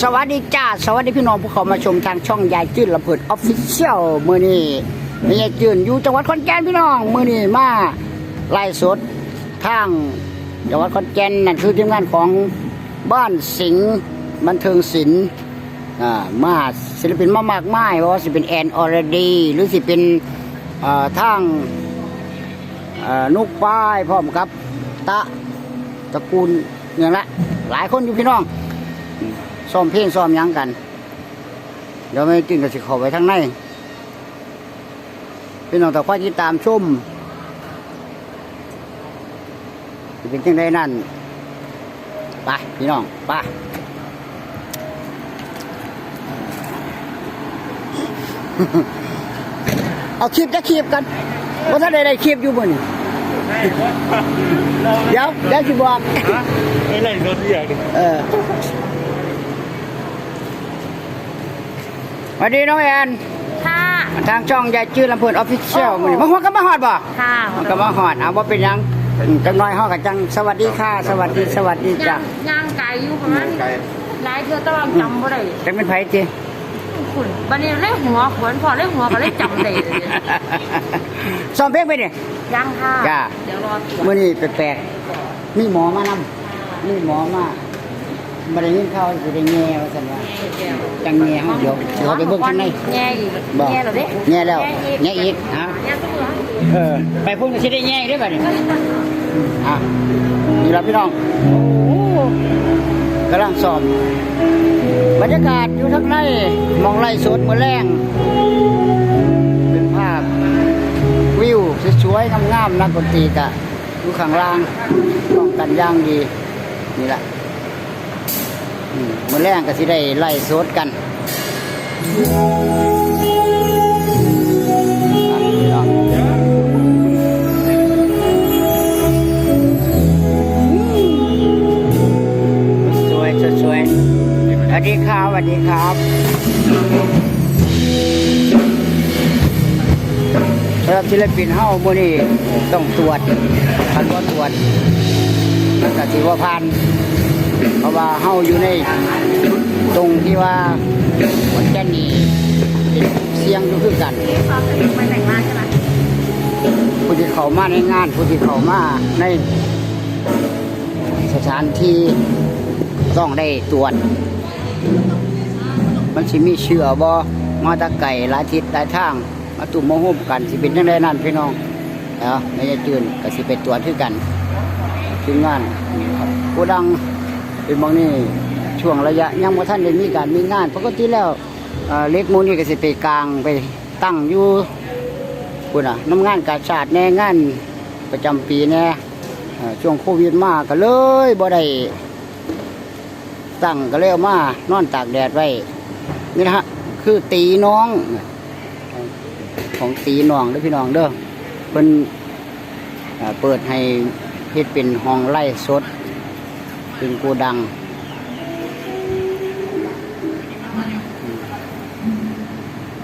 สวัสดีจ้า สวัสดีพี่น้องผู้เขามาชมทางช่องยายจื้นลำเพิดออฟฟิเชียลมือนี้มียายจื้นอยู่จังหวัดขอนแก่นพี่น้องมือนี้มาไล่สดทางจังหวัดขอนแก่นนั่นคือทีมงานของบ้านสิงห์บันเทิงศิลป์อ่ามาศิลปินมามากมายเพราะว่าสิเป็นแอนออรดีหรือสิเป็นอ่าทางอ่านุกป้ายพร้อมครับ ตะตระกูลอย่างละหลายคนอยู่พี่น้อง ซ้อมเพลงซ้อมหยังกัน เดี๋ยวไม่ตื่นก็สิเข้าไปทางในพี่น้องต่อไปติดตามชมสิเป็นจังไดนั่นไปพี่น้องไปเอาคลิปจะคลิปกันว่าถ้าได้ได้คลิปอยู่บ่นี่เดี๋ยวเดี๋ยวสิบอกไม่เล่นรถเรียกดิเออ สวัสดีน้องแอนค่ะ ทางช่องยายจื้อลำเพลินออฟฟิเชียลมื้อนี้มาหัวก็มาฮอดบ่ค่ะมันก็มาฮอดเอาว่าเป็นหยังจังน้อยเฮาก็จังสวัสดีค่ะ สวัสดีสวัสดีจ้ะย่างย่างไก่อยู่ประมาณหลายเทื่อแตลอดจำบ่ได้จังเป็นไผติคุณบัดนี้เล่หัวขวนพอเล่หัวก็เล่จำได้เลย ซ้อมเพลงไปนี่ย่างค่ะ จ้ะ เดี๋ยวรอตรวจ มื้อนี้แปลกๆมีหมอมานำมีหมอมา บ่ได้ยินข่าวสิได้แง่ว่าซั่นว่าจังแง่เฮาเดี๋ยวสิเขาไปเบิ่งข้างในแง่อีกบ่แง่แล้วเด้แง่แล้วแง่อีกฮะแง่ตัวเออไปพุ่นก็สิได้แย่ได้ป่ะนี่อะนี่ละพี่น้องกำลังสอบบรรยากาศอยู่ทั้งในมองไล่สดมือแรงเป็นภาพวิวสวยๆงามๆนักดนตรีกะอยู่ข้างล่างป้องกันอย่างดีนี่แหละอื มือแรงก็สิได้ไล่สดกันอะพี่น้องสวยสวยสวยสวัสดีครับสวัสดีครับสำหรับศิลปินเฮ้ามือนี้ต้องตรวจคันว่าตรวจมันก็ถือว่าผ่าน เพราะว่าเฮ้าอยู่ในตรงที่ว่าวันแก่นนี้เป็นเสียงอยู่คือกันไปแต่งงานใช่ไหมผู้ที่เขามาในงานผู้ที่เขามาในสถานที่ต้องได้ตรวจมันสิมีเชื่อบ่มาตะไก่หลายทิศหลายทาง มาตุ่มมาหุ้มกันสิเป็นจังไดนั่นพี่น้องเนาะไม่จะจืนก็สิไปตรวจคือกันทีมงานนี่ครับกูดัง เป็นบางนี่ช่วงระยะยังบ่ทันได้มีการมีงานปกติแล้วเเล็กมูนี่ก็สิไปกลางไปตั้งอยู่คุณอะน้ำงานกาชาดแน่งานประจำปีแน่เอ่อช่วงโควิดมาก็เลยบ่ได้ตั้งก็เลยเอามานอนตากแดดไว้นี่นะฮะคือตีน้อง ของตีน้องเด้อพี่น้องเด้อเพิ่นเอ่อเปิดให้เฮ็ดเป็นห้องไล่สด เป็นโกดัง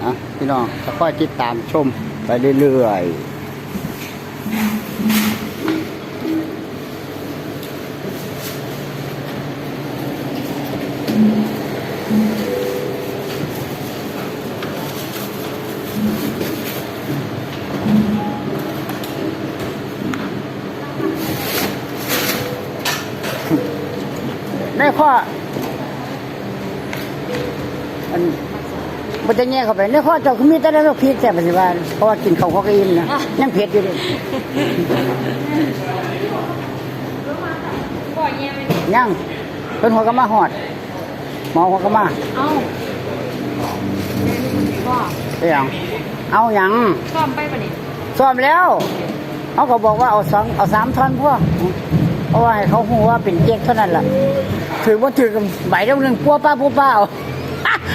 อะ พี่น้องค่อยติดตามชมไปเรื่อยๆ ในข้ออันมันจะแง่เข้าไปในข้อเจ้าคือมีแต่ได้พริกแต่ปัจจุบันเพราะว่ากินข้าวเขาก็อิ่มนะยังเผ็ดอยู่ดิก่อยแง่ไปยังเป็นหัวกะมาหอดหมอหัวกะมาเอ้าว่าเอาหยังเอาหยังซ่อมไปปะนี่ซ่อมแล้วเขาก็บอกว่าเอาสองเอาสามท่อนพวกเพราะว่าให้เขาหูว่าเป็นเจ๊กเท่านั้นแหละ ถือว่าถือกับใบเดียวหนึ่งปัวป้าปัวป้าเอา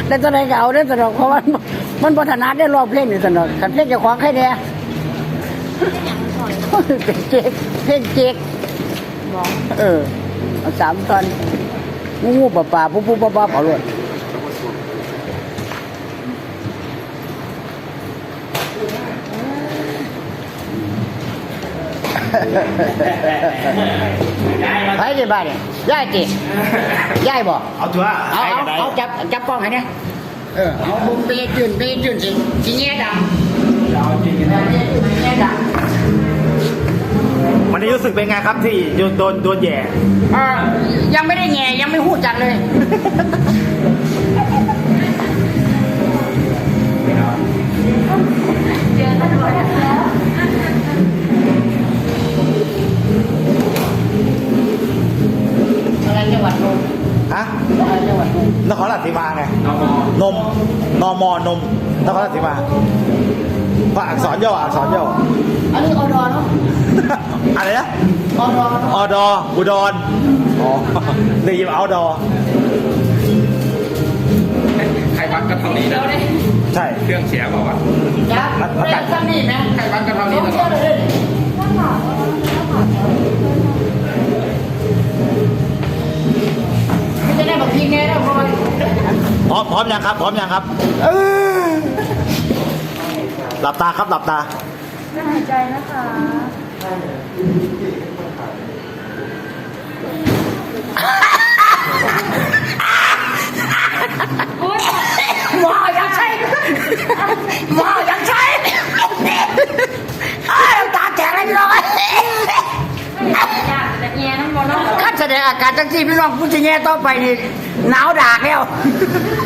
ได้ตัวไหนก็เอาได้ตัวนั้นเพราะว่ามันมันบรถนาได้รอบเพลงนี่ตัวนั้นขันเพลงจะขวางใครเนี่ยเป็นเจ๊กเพลงเจ๊กเออเอาสามท่อนงูงูป่าป่าปุ๊บปุ๊บปั๊บปั๊บเอาเลยไปดิบ้านเนี่ย ย่ายจิย่ายบอกเอาตัวเอาเอาเอาจับจับกล้องให้เนี่ยเออเอาบุ้มไปยืนไปยืนสิสิแง่ดังเอาจริงเออสิแง่ดังวันนี้รู้สึกเป็นไงครับที่โดนโดนโดนแย่เออยังไม่ได้แง่ยังไม่หู้จักเลยเจอตำรวจแล้ว สีมาไงนมนมนมนครราชสีมาเพราะอักษรย่ออักษรย่ออันนี้อดอเนาะอะไรนะอดออดออุดรอ๋อได้ยินเอาดอไขวัดก็เท่านี้นะใช่เครื่องเสียบอกว่าจ้าเรียกซ้ำนี่ไหมไขวัดก็เท่านี้ต้องนะเชื่อเพร้อมพร้อมยังครับ พร้อมยังครับเออหลับตาครับหลับตาไม่หายใจนะคะหมออยากใช้หมออยากใช้อ้าวน้ำตาแตกเลยพี่น้องอยากจะแง่น้ำบอลน้ำขั้นแสดงอาการจังที่พี่น้องผู้ที่แง่ต่อไปนี่หนาวดากแล้วนะ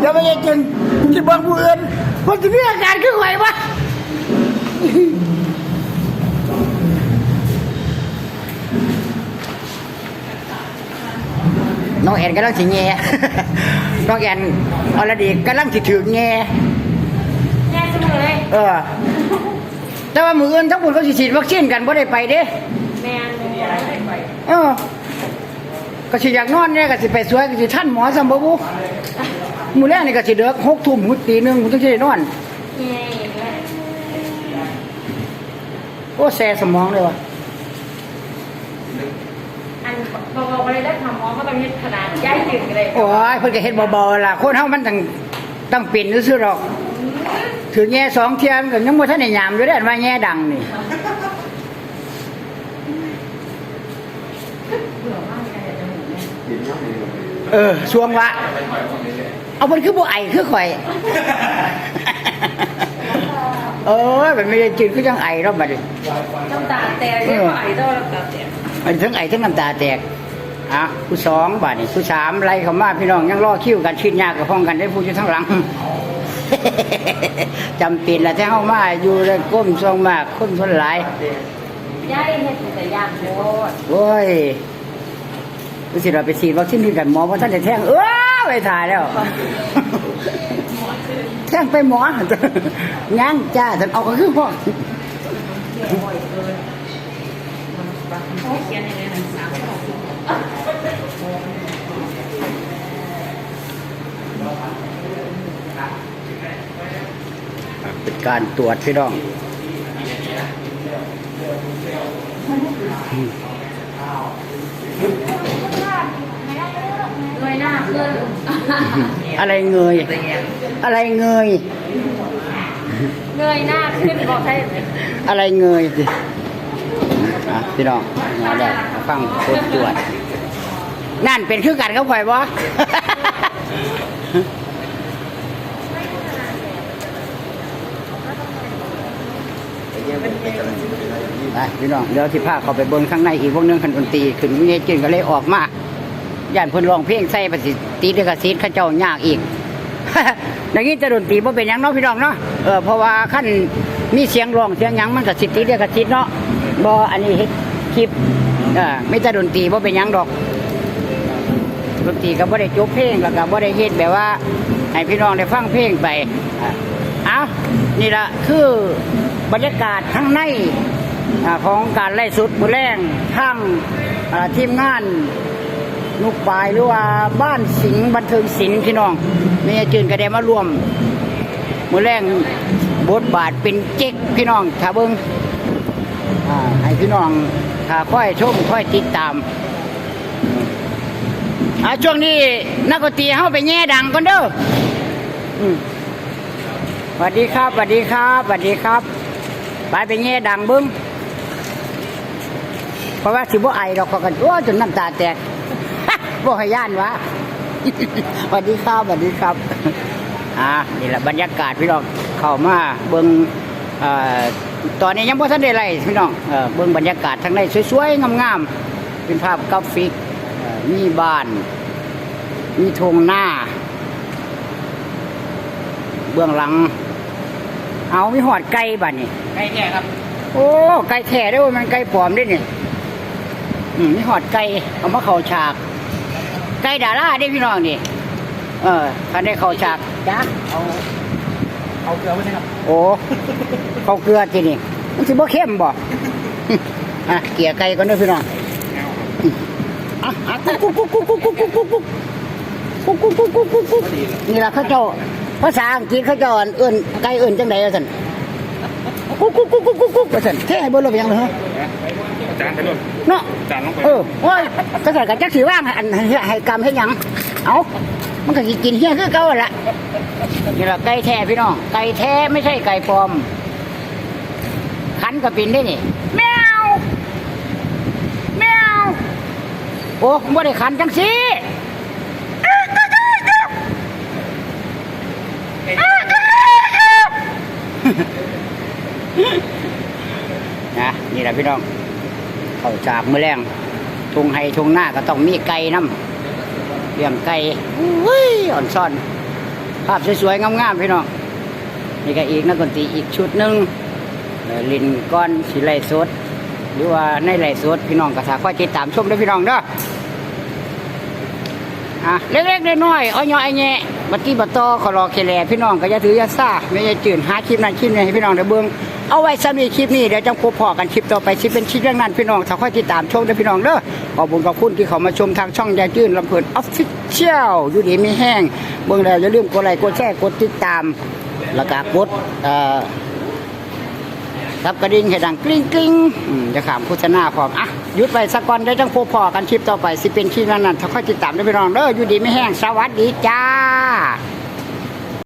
เดี๋ยวไม่ได้กินที่เบิ่งผู้อื่นว่าจะมีอาการคือไงวะน้องแอนกำลังสิแง่น้องแอนอรดีกำลังสิถือแง่แง่เสมอเลย เออ แต่ว่ามืออื่นทั้งหมดเขาสิฉีดวัคซีนกันบ่ได้ไปเด้แมนแมนไปเออ ก็สิอยากนอนเนี่ยก็สิไปสวยก็สิท่านหมอสัมบบุมื้อแรกนี่ก็สิเด้อ6ทุ่มหุดตีหนึงผมต้องสิได้นอนแง่แง่โอ้แซ่สมองเลยว่ะอันบอกๆเลยได้ทำหมอก็ต้องเฮ็ดขนาดย้ายถึงเลยโอ้ยเพิ่นก็เฮ็ดเบาๆล่ะคนเฮามันต้องต้องเป็นซื่อๆหรอก ถึงแง่สองเที่ยมนก็ยังบ่ทันได้ยามอยู่เด้อว่าแง่ดังนี่ เออสวงวะเอามันคือบ่ไอคือข่อย เออมันไม่ได้จืดคือจังไอเนาะบัดนี้น้ำตาแตกเยอะกว่าไอ้ต้อน้ำตาแตกมันทั้งไอทั้งน้ำตาแตกอะผู้สองบาดนี้ผู้สามไล่เข้ามาพี่น้องยังรอคิวกันชิดยากกับพ้องกันได้ผู้อยู่ทั้งหลังจำเป็นละที่เฮามาอยู่เลยก้มทรงมากคนคนหลายย้ายเฮ็ดแต่ยากโคตรโอ้ย รู้สิเราไปฉีดวัคซีนด้วยกันหมอเพราะท่านจะแท่งเออไปถ่ายแล้ว แท่งไปหมอย่างจ้าท่านเอาก็คือพ่อเขียนในหนังสือเป็นการตรวจพี่น้องเงยหน้าขึ้น อะไรเงย อะไรเงย เงยหน้าขึ้นบอกให้อะไรเงยสิอะพี่น้องมาแล้วมาฟังคนตรวจนั่นเป็นคือกันเขาข่อยบ่ไปพี่น้องเดี๋ยวที่พาเขาไปเบิ้งข้างในอีกพวกนึงคันดนตรีขึ้นเงี้ยจินก็เลยออกมา ย่านเพิ่นร้องเพลงใส่ประสิทธิ์ตีด้วยกระซิดข้าเจ้ายากอีกอย่างนี้จะดนตรีบ่เป็นยังเนาะพี่น้องเนาะเออเพราะว่าขั้นมีเสียงร้องเสียงยังมันก็สิตีด้วยกระซิดเนาะบ่อันนี้คลิปเออไม่แต่ดนตรีบ่เป็นยังดอกดนตรีก็บ่ได้จบเพลงแล้วก็บ่ได้เฮ็ดแบบว่าให้พี่น้องได้ฟังเพลงไปเอานี่ละคือบรรยากาศข้างในของการไล่สุดมือแรงทั้งทีมงาน นุกปลายหรือว่าบ้านสิงห์บันเทิงศิลป์พี่น้องมีอาจืนก็ได้มารวมมือแรงบทบาทเป็นเจ๊กพี่น้องถ้าเบิ้งอ่าให้พี่น้องถ้าค่อยชมค่อยติดตามอาช่วงนี้นักดนตรีเข้าไปแง่ดังก่อนเด้อสวัสดีครับสวัสดีครับสวัสดีครับ ไปไปแง่ดังเบิ้งเพราะว่าสิบ่ไอดอกเขากันว่าจนน้ำตาแตก บ่ให้ย่านวะสวัสดีครับสวัสดีครับ อ่า นี่แหละบรรยากาศพี่น้อง เข้ามาเบิ้งเอ่อตอนนี้ยังบ่ทันได้ไรพี่น้องเออเบิ้งบรรยากาศทางในสวยๆ งามๆ เป็นภาพกราฟิกเอ่อมีบ้าน มีทงหน้า เบื้องหลัง เอามีหอดไก่บ้านนี่ใกล้แค่ครับ โอ้ ไก่แท้ได้อเว้ยมันไก่ปลอมได้นี่อืมมีหอดไก่ เอามาเข้าฉาก ไก่ดาราได้พี่น้องนี่ เออคันได้เข้าฉากจ้าเอา เอาเกลือไว้นะครับ โอ้เข้าเกลือทีนี่มันสิบ่เข้มบ่อะเกลี่ยไก่ก่อนเด้อพี่น้องอะอะกุ๊กกุ๊กกุ๊กกุ๊กกุ๊กกุ๊กกุ๊กกุ๊กกุ๊กกุ๊กกุ๊กกุ๊กกุ๊กกุ๊กนี่ล่ะเขาเจ้าภาษาอังกฤษเขาเจ้าเอื่นไก่เอื่นจังไดว่าซั่นกุ๊กกุ๊กกุ๊กกุ๊กกุ๊กกุ๊กว่าซั่นเท่ให้เบิ่งแล้วเป็นหยังเหรออา จารย์ไปรุ่นเนาะอาจารย์ลงไปเออโอ้ยก็ใส่กันจักสิว่างให้อันให้ให้กรรมให้หยัง เอามันก็สิกินเฮี้ยคือเก่าหั่นละนี่ล่ะไก่แท้พี่น้องไก่แท้ไม่ใช่ไก่ปลอมขันก็ปินได้นี่แมวแมวโอ้ไม่ได้ขันจังสินะนี่แหละพี่น้อง เข้าจากมือแรงทุงไห้ทุงหน้าก็ต้องมีไก่น้ำเลี้ยงไก่อุ้ยอ่อนซ่อน ภาพสวยๆงามๆพี่น้องนี่ก็อีกนักดนตรีอีกชุดหนึ่งลินก้อนสีไลสดหรือว่าในไลสดพี่น้องก็สาคอยติดตามชมด้วยพี่น้องเด้ออะเล็กๆน้อยๆอ้อยๆไอ้แง่บัตตี้บัตโตขอรอเคแลพี่น้องก็อย่าถือยาซ่าไม่อย่จืดหาคลิปนั้นคลิปนี้ให้พี่น้องได้เบิ่ง เอาไว้สำหรับคลิปนี้เดี๋ยวจังพบพอกันคลิปต่อไปสิปเป็นคลิปเรื่องนั้นพี่น้องถ้าคอยติดตามชมด้วยพี่น้องเด้อขอบคุณขอบคุณที่เขามาชมทางช่องยายจื้นลำเพลินออฟฟิเชียลอยู่ดีไมีแห้งเบิ่งแล้วอย่าลืมกดไลค์กดแชร์กดติดตามแล้วก็กดเอ่อรับกระดิ่งให้ดังกริ้งกริ้งอืมจะขามโฆษณาพร้อมอะหยุดไปสักก่อนได้จังพบพอกันคลิปต่อไปสิเป็นคลิปนั้นถ้าค่อยติดตามด้วยพี่น้องเด้ออยู่ดีไม่แห้งสวัสดีจ้า